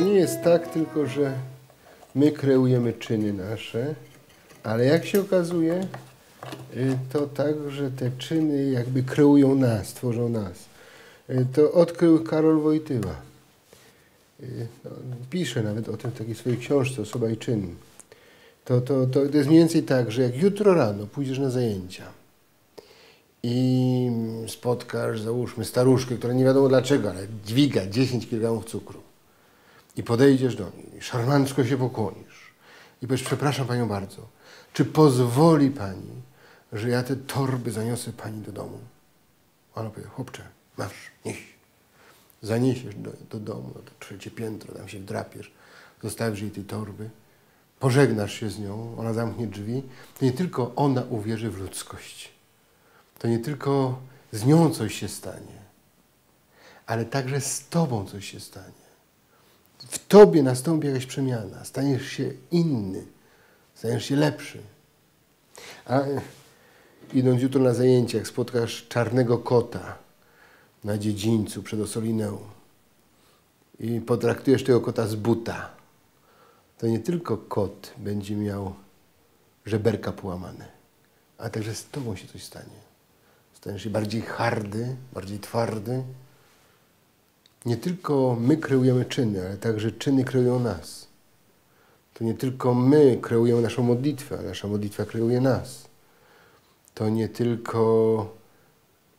jest tak tylko, że my kreujemy czyny nasze, ale jak się okazuje, y, to tak, że te czyny jakby kreują nas, tworzą nas. Y, To odkrył Karol Wojtyła. Y, no, Pisze nawet o tym w takiej swojej książce Osoba i czyn. To, to, to, to jest mniej więcej tak, że jak jutro rano pójdziesz na zajęcia i spotkasz, załóżmy, staruszkę, która nie wiadomo dlaczego, ale dźwiga 10 kg cukru i podejdziesz do niej, szarmancko się pokłonisz i powiesz, przepraszam Panią bardzo, czy pozwoli Pani, że ja te torby zaniosę Pani do domu? Ona powie, chłopcze, masz, nieś. Zaniesiesz do, do domu, na to trzecie piętro, tam się wdrapiesz, zostawisz jej tej torby, pożegnasz się z nią, ona zamknie drzwi, to nie tylko ona uwierzy w ludzkość, to nie tylko z nią coś się stanie, ale także z Tobą coś się stanie. W Tobie nastąpi jakaś przemiana, staniesz się inny, staniesz się lepszy. A idąc jutro na zajęcia, jak spotkasz czarnego kota na dziedzińcu przed Osolineum i potraktujesz tego kota z buta, to nie tylko kot będzie miał żeberka połamane, a także z Tobą się coś stanie. Staniesz się bardziej hardy, bardziej twardy. Nie tylko my kreujemy czyny, ale także czyny kreują nas. To nie tylko my kreujemy naszą modlitwę, a nasza modlitwa kreuje nas. To nie tylko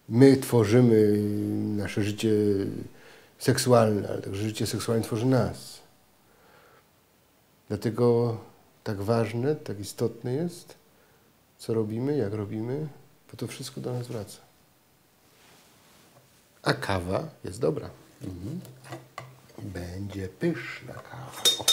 my tworzymy nasze życie seksualne, ale także życie seksualne tworzy nas. Dlatego tak ważne, tak istotne jest, co robimy, jak robimy, bo to wszystko do nas wraca. A kawa jest dobra. Mhm. Będzie pyszna kawa.